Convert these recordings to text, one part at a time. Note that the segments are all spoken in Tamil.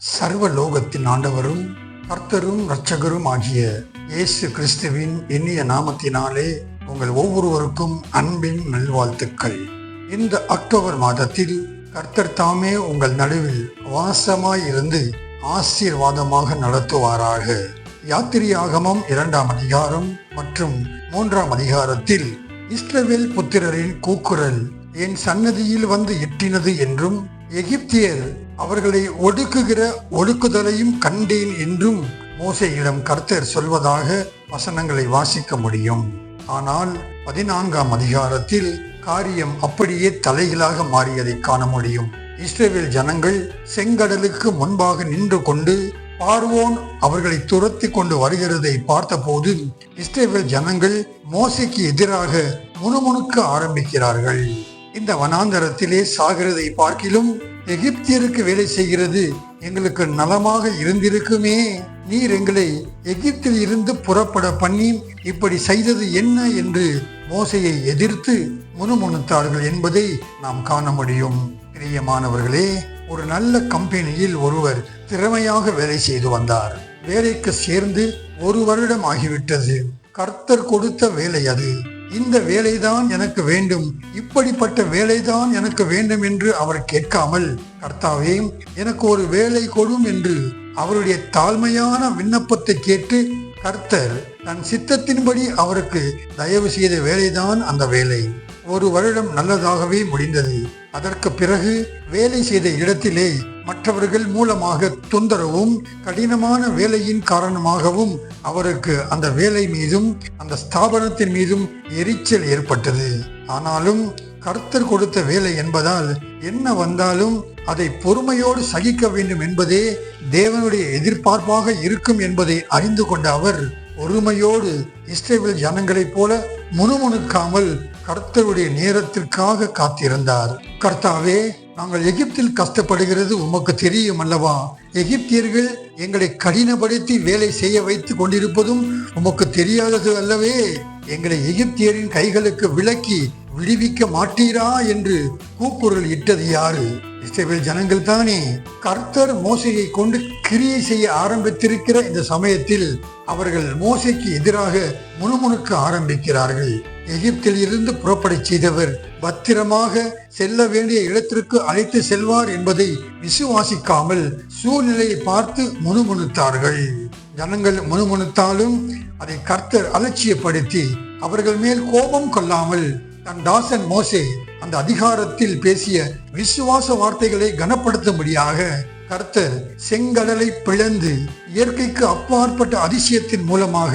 சர்வ லோகத்தின் ஆண்டவரும் கர்த்தரும் இரட்சகரும் ஆகிய இயேசு கிறிஸ்துவின் இனிய நாமத்தினாலே உங்கள் ஒவ்வொருவருக்கும் அன்பின் நல்வாழ்த்துக்கள். இந்த அக்டோபர் மாதத்தில் கர்த்தர் தாமே உங்கள் நடுவில் வாசமாய் இருந்து ஆசீர்வாதமாக நடத்துவாராக. யாத்திரியாகமம் இரண்டாம் அதிகாரம் மற்றும் மூன்றாம் அதிகாரத்தில் இஸ்ரவேல் புத்திரரின் கூக்குரல் என் சன்னதியில் வந்து எட்டினது என்றும் எகிப்தியர் அவர்களை ஒடுக்குகிற ஒடுக்குதலையும் கண்டேன் என்றும் மோசையிடம் கர்த்தர் சொல்வதாக வசனங்களை வாசிக்க முடியும். ஆனால் பதினான்காம் அதிகாரத்தில் காரியம் அப்படியே தலைகளாக மாறியதை காண முடியும். இஸ்ரேல் ஜனங்கள் செங்கடலுக்கு முன்பாக நின்று கொண்டு பார்வோன் அவர்களை துரத்தி கொண்டு வருகிறதை பார்த்தபோது இஸ்ரேல் ஜனங்கள் மோசைக்கு எதிராக முணுமுணுக்க ஆரம்பிக்கிறார்கள். இந்த வனாந்தரத்திலே சாகிறதை பார்க்கிலும் எகிப்தியருக்கு வேலை செய்கிறது. எங்களுக்கு நலமாக இருந்திருக்குமே. நீர் எங்களை எகிப்தில் இருந்து புறப்பட பண்ணி இப்படி செய்தது என்ன என்று மோசையை எதிர்த்து முணுமுணுத்தார்கள் என்பதை நாம் காண முடியும். பிரியமானவர்களே ஒரு நல்ல கம்பெனியில் ஒருவர் திறமையாக வேலை செய்து வந்தார். வேலைக்கு சேர்ந்து ஒரு வருடம் ஆகிவிட்டது. கர்த்தர் கொடுத்த வேலை அது. இந்த வேலைதான் எனக்கு வேண்டும். இப்படிப்பட்ட வேலைதான் எனக்கு வேண்டும் என்று அவர் கேட்காமல் கர்த்தாவே எனக்கு ஒரு வேலை கொடும் என்று அவருடைய தாழ்மையான விண்ணப்பத்தை கேட்டு கர்த்தர் தன் சித்தத்தின்படி அவருக்கு தயவு செய்த வேலைதான் அந்த வேலை. ஒரு வருடம் நல்லதாகவே முடிந்தது. அதற்கு பிறகு வேலை செய்த இடத்திலே மற்றவர்கள் மூலமாக தொந்தரவும் கடினமான வேலையின் காரணமாகவும் அவருக்கு அந்த வேலை மீதும் அந்த ஸ்தாபனத்தின் மீதும் எரிச்சல் ஏற்பட்டது. ஆனாலும் கர்த்தர் கொடுத்த வேலை என்பதால் என்ன வந்தாலும் அதை பொறுமையோடு சகிக்க வேண்டும் என்பதே தேவனுடைய எதிர்பார்ப்பாக இருக்கும் என்பதை அறிந்து கொண்ட அவர் பொறுமையோடு இஸ்ரேல் ஜனங்களைப் போல முணுமுணுக்காமல் கர்த்தருடைய நேரத்திற்காக காத்திருந்தார். கர்த்தாவே நாங்கள் எகிப்தில் கஷ்டப்படுகிறது உமக்கு தெரியும் அல்லவா? எகிப்தியர்கள் எங்களை கடினப்படுத்தி வேலை செய்ய வைத்து கொண்டிருப்பதும் உமக்கு தெரியாதது அல்லவே எங்களை எகிப்தியரின் கைகளுக்கு விலக்கி விடுவிக்க மாட்டீரா என்று கூக்குரல் இட்டது யாரு? இஸ்ரேல் ஜனங்கள் தானே. கர்த்தர் மோசையை கொண்டு கிரியை செய்ய ஆரம்பித்திருக்கிற இந்த சமயத்தில் அவர்கள் மோசைக்கு எதிராக முணுமுணுக்க ஆரம்பிக்கிறார்கள். எகிப்தில் இருந்து புறப்படச் செய்தவர். பத்திரமாக செல்ல வேண்டிய இடத்திற்கு அழைத்து செல்வார் என்பதை விசுவாசிக்காமல் சூழ்நிலையை பார்த்து முணுமுணுத்தார்கள். ஜனங்கள் முணுமுணுத்தாலும் அதை கர்த்தர் அலட்சியப்படுத்தி அவர்கள் மேல் கோபம் கொள்ளாமல் தன் தாசன் மோசே அந்த அதிகாரத்தில் பேசிய விசுவாச வார்த்தைகளை கனப்படுத்தும்படியாக கர்த்தர் செங்கடலை பிளந்து இயற்கைக்கு அப்பாற்பட்ட அதிசயத்தின் மூலமாக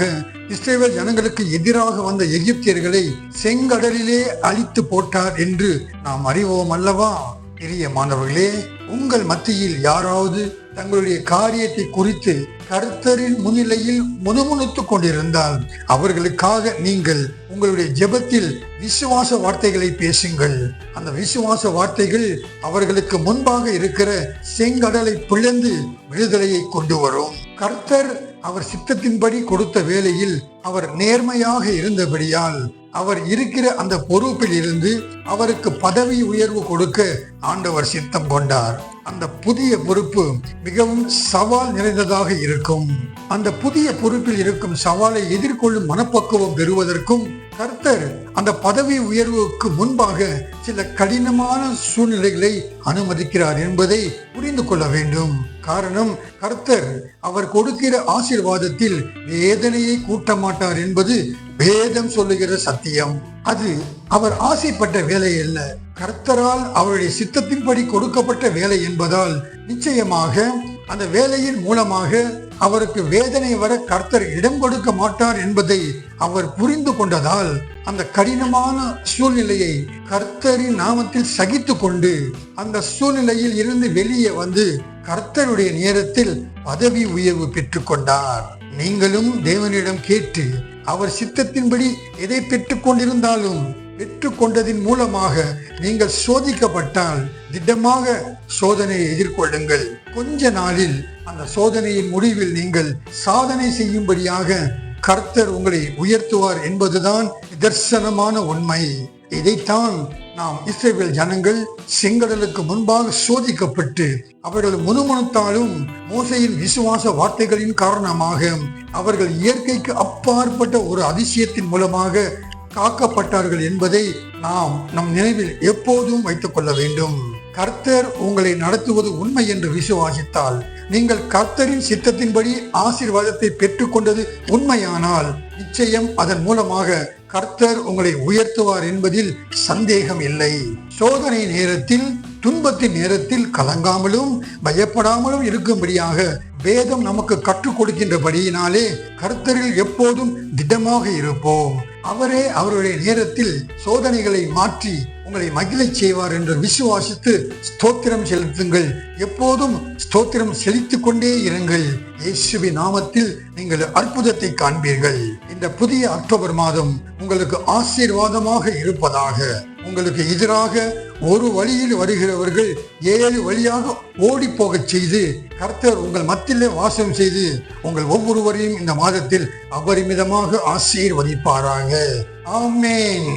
இஸ்ரேல் ஜனங்களுக்கு எதிராக வந்த எகிப்தியர்களை செங்கடலிலே அழித்து போட்டார் என்று நாம் அறிவோம் அல்லவா? பெரிய மாணவர்களே உங்கள் மத்தியில் யாராவது தங்களுடைய காரியத்தை குறித்து கர்த்தரின் முன்னிலையில் முணுமுணுத்துக் கொண்டிருந்தால் அவர்களுக்காக நீங்கள் உங்களுடைய ஜெபத்தில் விசுவாச வார்த்தைகளை பேசுங்கள். அந்த விசுவாச வார்த்தைகள் அவர்களுக்கு முன்பாக இருக்கிற செங்கடலை பிளந்து விடுதலையை கொண்டு வரும். கர்த்தர் அவர் சித்தத்தின்படி கொடுத்த வேலையில் அவர் நேர்மையாக இருந்தபடியால் அவர் இருக்கிற அந்த பொறுப்பில் இருந்து அவருக்கு பதவி உயர்வு கொடுக்க ஆண்டவர் சித்தம் கொண்டார். அந்த புதிய பொறுப்பு மிகவும் சவால் நிறைந்ததாக இருக்கும். அந்த புதிய பொறுப்பில் இருக்கும் சவாலை எதிர்கொள்ளும் மனப்பக்குவம் பெறுவதற்கும் கர்த்தர் அந்த பதவி உயர்வுக்கு முன்பாக சில கடினமான சூழ்நிலைகளை அனுமதிக்கிறார் என்பதை புரிந்து கொள்ள வேண்டும். காரணம் கர்த்தர் அவர் கொடுக்கிற ஆசீர்வாதத்தில் வேதனையை கூட்ட மாட்டார் என்பது வேதம் சொல்லுகிற சத்தியம். அது அவர் ஆசைப்பட்ட வேலை அல்ல. கர்த்தரால் அவருடைய சித்தத்தின்படி கொடுக்கப்பட்ட வேலை என்பதால் நிச்சயமாக அந்த வேலையின் மூலமாக அவருக்கு வேதனை வர கர்த்தர் இடம் கொடுக்க மாட்டார் என்பதை அவர் புரிந்து கொண்டதால் அந்த கடினமான சூழ்நிலையை கர்த்தரின் நாமத்தில் சகித்து கொண்டு அந்த சூழ்நிலையில் இருந்து வெளியே வந்து கர்த்தருடைய நேரத்தில் பதவி உயர்வு பெற்றுக்கொண்டார் நீங்களும் தேவனிடம் கேட்டு அவர் சித்தத்தின்படி எதை பெற்றுக் கொண்டிருந்தாலும் பெற்றுக்கொண்டதின் மூலமாக நீங்கள் சோதிக்கப்பட்டால் திட்டமாக சோதனையை எதிர்கொள்ளுங்கள். கொஞ்ச நாளில் அந்த சோதனையின் முடிவில் நீங்கள் சாதனை செய்யும்படியாக கர்த்தர் உங்களை உயர்த்துவார் என்பதுதான் நிதர்சனமான உண்மை. இதைத்தான் நாம் இஸ்ரேல் ஜனங்கள் செங்கடலுக்கு முன்பாக சோதிக்கப்பட்டு அவர்கள் முணுமுணுத்தாலும் மோசையின் விசுவாச வார்த்தைகளின் காரணமாக அவர்கள் இயற்கைக்கு அப்பாற்பட்ட ஒரு அதிசயத்தின் மூலமாக காக்கப்பட்டார்கள் என்பதை நாம் நம் நினைவில் எப்போதும் வைத்துக் கொள்ள வேண்டும். கர்த்தர் உங்களை நடத்துவது உண்மை என்று விசுவாசித்தால் நீங்கள் கர்த்தரின் சித்தத்தின்படி ஆசீர்வாதத்தை பெற்றுக்கொண்டது உண்மையானால் நிச்சயம் அதன் மூலமாக கர்த்தர் உங்களை உயர்த்துவார் என்பதில் சந்தேகம் இல்லை. சோதனை நேரத்தில் துன்பத்தின் நேரத்தில் கலங்காமலும் பயப்படாமலும் இருக்கும்படியாக வேதம் நமக்கு கற்றுக் கொடுக்கின்றபடியினாலே கர்த்தரில் எப்போதும் திடமாக இருப்போம். அவரே அவருடைய நேரத்தில் சோதனைகளை மாற்றி உங்களை மகிழச் செய்வார் என்று விசுவாசித்து ஸ்தோத்திரம் செலுத்துங்கள். எப்போதும் ஸ்தோத்திரம் செலுத்திக் கொண்டே இருங்கள். இயேசுவி நாமத்தில் நீங்கள் அற்புதத்தை காண்பீர்கள். இந்த புதிய அக்டோபர் மாதம் உங்களுக்கு ஆசீர்வாதமாக இருப்பதாக உங்களுக்கு எதிராக ஒரு வழியில் வருகிறவர்கள் ஏழு வழியாக ஓடி போகச் செய்து கர்த்தர் உங்கள் மத்தியிலே வாசம் செய்து உங்கள் ஒவ்வொருவரையும் இந்த மாதத்தில் அபரிமிதமாக ஆசீர்வதிப்பாராங்க ஆமேன்.